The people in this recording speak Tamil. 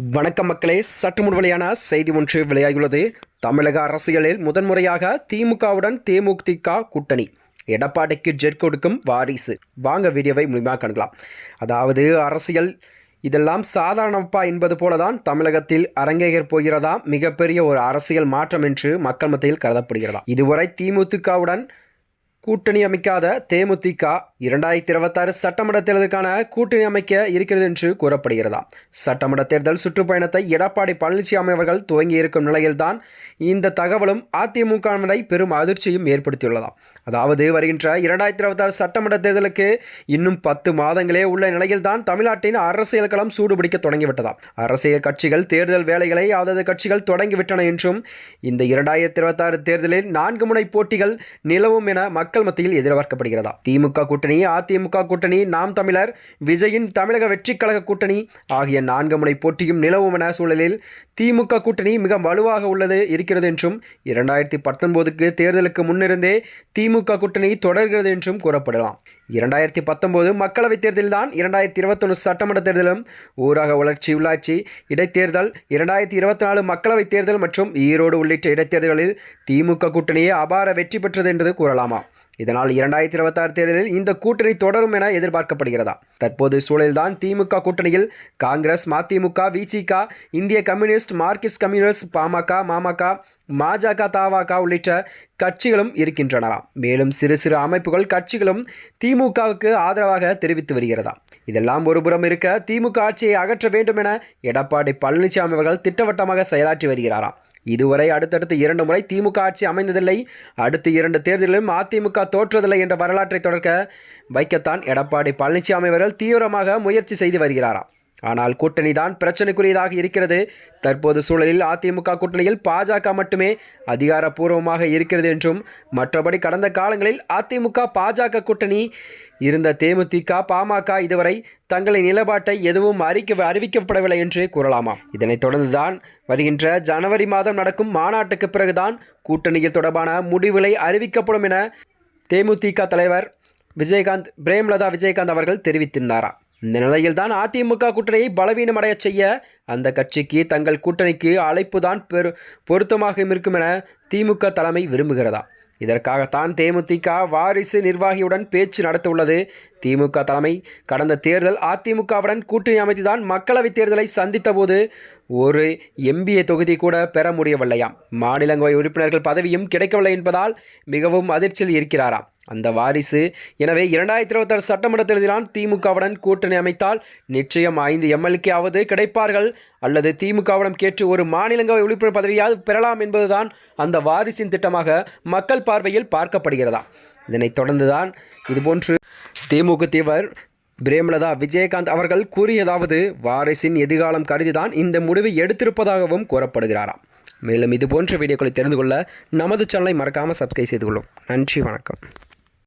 வணக்கம் மக்களே சற்று முன்வழியான செய்தி ஒன்று வெளியாகியுள்ளது. தமிழக அரசியலில் முதன்முறையாக திமுகவுடன் தேமுதிக கூட்டணி. எடப்பாடிக்கு ஜெட் கொடுக்கும் வாரிசு. வாங்க வீடியோவை முழுமையாக காணலாம் அதாவது அரசியல் இதெல்லாம் சாதாரணப்பா என்பது போலதான் தமிழகத்தில் அரங்கேகர் போகிறதா? மிகப்பெரிய ஒரு அரசியல் மாற்றம் என்று மக்கள் மத்தியில் கருதப்படுகிறதா? இதுவரை திமுகவுடன் கூட்டணி அமைக்காத தேமுதிக இரண்டாயிரத்தி இருபத்தாறு சட்டமன்ற தேர்தலுக்கான கூட்டணி அமைக்க இருக்கிறது என்று கூறப்படுகிறதா? சட்டமன்ற தேர்தல் சுற்றுப்பயணத்தை எடப்பாடி பழனிசாமி அவர்கள் துவங்கி இருக்கும் நிலையில்தான் இந்த தகவலும் அதிமுகவினரை பெரும் அதிர்ச்சியும் ஏற்படுத்தியுள்ளதாம் அதாவது வருகின்ற இரண்டாயிரத்தி இருபத்தாறு சட்டமன்ற தேர்தலுக்கு இன்னும் பத்து மாதங்களே உள்ள நிலையில்தான் தமிழ்நாட்டின் அரசியல் களம் சூடுபிடிக்க தொடங்கிவிட்டதாம் அரசியல் கட்சிகள் தேர்தல் வேலைகளை அதது கட்சிகள் தொடங்கிவிட்டன என்றும் இந்த இரண்டாயிரத்தி இருபத்தாறு தேர்தலில் நான்கு முனை போட்டிகள் நிலவும் என மக்கள் மத்தியில் எதிர்பார்க்கப்படுகிறதா? திமுக கூட்டணி அதிமுக கூட்டணி நாம் தமிழர் விஜயின் தமிழக வெற்றிக் கழக கூட்டணி ஆகிய நான்கு முனை போட்டியும் நிலவும் என சூழலில் திமுக கூட்டணி மிக வலுவாக உள்ளது இருக்கிறது என்றும் இரண்டாயிரத்தி பத்தொன்பதுக்கு தேர்தலுக்கு முன்னிருந்தே திமுக கூட்டணி தொடர்கிறது என்றும் கூறப்படலாம். இரண்டாயிரத்தி பத்தொன்பது மக்களவைத் தேர்தலில்தான் இரண்டாயிரத்தி இருபத்தொன்று சட்டமன்ற தேர்தலும் ஊரக வளர்ச்சி உள்ளாட்சி இடைத்தேர்தல் இரண்டாயிரத்தி இருபத்தி நாலு மக்களவைத் தேர்தல் மற்றும் ஈரோடு உள்ளிட்ட இடைத்தேர்தல்களில் திமுக கூட்டணியே அபார வெற்றி பெற்றது என்று கூறலாமா? இதனால் இரண்டாயிரத்தி இருபத்தாறு தேர்தலில் இந்த கூட்டணி தொடரும் என எதிர்பார்க்கப்படுகிறதா? தற்போது சூழலில்தான் திமுக கூட்டணியில். காங்கிரஸ் மதிமுக விசிக இந்திய கம்யூனிஸ்ட் மார்க்சிஸ்ட் கம்யூனிஸ்ட் பாமக மாமக மாஜக தாவாக உள்ளிட்ட கட்சிகளும் இருக்கின்றனராம் மேலும் சிறு சிறு அமைப்புகள் கட்சிகளும் திமுகவுக்கு ஆதரவாக தெரிவித்து வருகிறதா? இதெல்லாம் ஒருபுறம் இருக்க திமுக ஆட்சியை அகற்ற வேண்டும் என எடப்பாடி பழனிசாமி அவர்கள் திட்டவட்டமாக செயலாற்றி வருகிறாராம் இதுவரை அடுத்தடுத்து இரண்டு முறை திமுக ஆட்சி அமைந்ததில்லை. அடுத்து இரண்டு தேர்தலிலும் அதிமுக தோற்றதில்லை என்ற வரலாற்றை தொடர்க்க வைக்கத்தான் எடப்பாடி பழனிசாமி அவர்கள் தீவிரமாக முயற்சி செய்து வருகிறாராம். ஆனால் கூட்டணி தான் பிரச்சனைக்குரியதாக இருக்கிறது. தற்போது சூழலில் அதிமுக கூட்டணியில் பாஜக மட்டுமே அதிகாரப்பூர்வமாக இருக்கிறது என்றும் மற்றபடி கடந்த காலங்களில் அதிமுக பாஜக கூட்டணி இருந்த தேமுதிக பாமக இதுவரை தங்களின் நிலப்பாட்டை எதுவும் அறிக்க அறிவிக்கப்படவில்லை என்று கூறலாமா? இதனைத் தொடர்ந்துதான் வருகின்ற ஜனவரி மாதம் நடக்கும் மாநாட்டுக்கு பிறகுதான் கூட்டணியில் தொடர்பான முடிவுகளை அறிவிக்கப்படும் என தேமுதிக தலைவர் விஜயகாந்த் பிரேம்லதா விஜயகாந்த் அவர்கள் தெரிவித்திருந்தாரா? இந்த நிலையில்தான் அதிமுக கூட்டணியை பலவீனமடைய செய்ய அந்த கட்சிக்கு தங்கள் கூட்டணிக்கு அழைப்பு தான் பெரு பொருத்தமாக இருக்கும் என திமுக தலைமை விரும்புகிறதா? இதற்காகத்தான் தேமுதிக வாரிசு நிர்வாகியுடன் பேச்சு நடத்தவுள்ளது. திமுக தலைமை கடந்த தேர்தல் அதிமுகவுடன் கூட்டணி அமைத்துதான் மக்களவைத் தேர்தலை சந்தித்தபோது ஒரு எம்பிஏ தொகுதி கூட பெற முடியவில்லையாம். மாநிலங்களவை உறுப்பினர்கள் பதவியும் கிடைக்கவில்லை என்பதால் மிகவும் அதிர்ச்சியில் இருக்கிறாராம். அந்த வாரிசு. எனவே இரண்டாயிரத்தி இருபத்தாறு சட்டமன்ற தேர்தலான் திமுகவுடன் கூட்டணி அமைத்தால் நிச்சயம் ஐந்து எம்எல்ஏக்காவது கிடைப்பார்கள். அல்லது திமுகவிடம் கேட்டு ஒரு மாநிலங்களவை உறுப்பினர் பதவியாவது பெறலாம் என்பதுதான் அந்த வாரிசின் திட்டமாக மக்கள் பார்வையில் பார்க்கப்படுகிறதா. இதனைத் தொடர்ந்துதான் இதுபோன்று திமுக தீவர் பிரேமலதா விஜயகாந்த் அவர்கள் கூறியதாவது வாரிசின் எதிர்காலம் கருதிதான் இந்த முடிவை எடுத்திருப்பதாகவும் கூறப்படுகிறாராம் மேலும் இதுபோன்ற வீடியோக்களை தெரிந்து கொள்ள நமது சேனலை மறக்காமல் சப்ஸ்கிரைப் செய்து கொள்ளும். நன்றி வணக்கம்.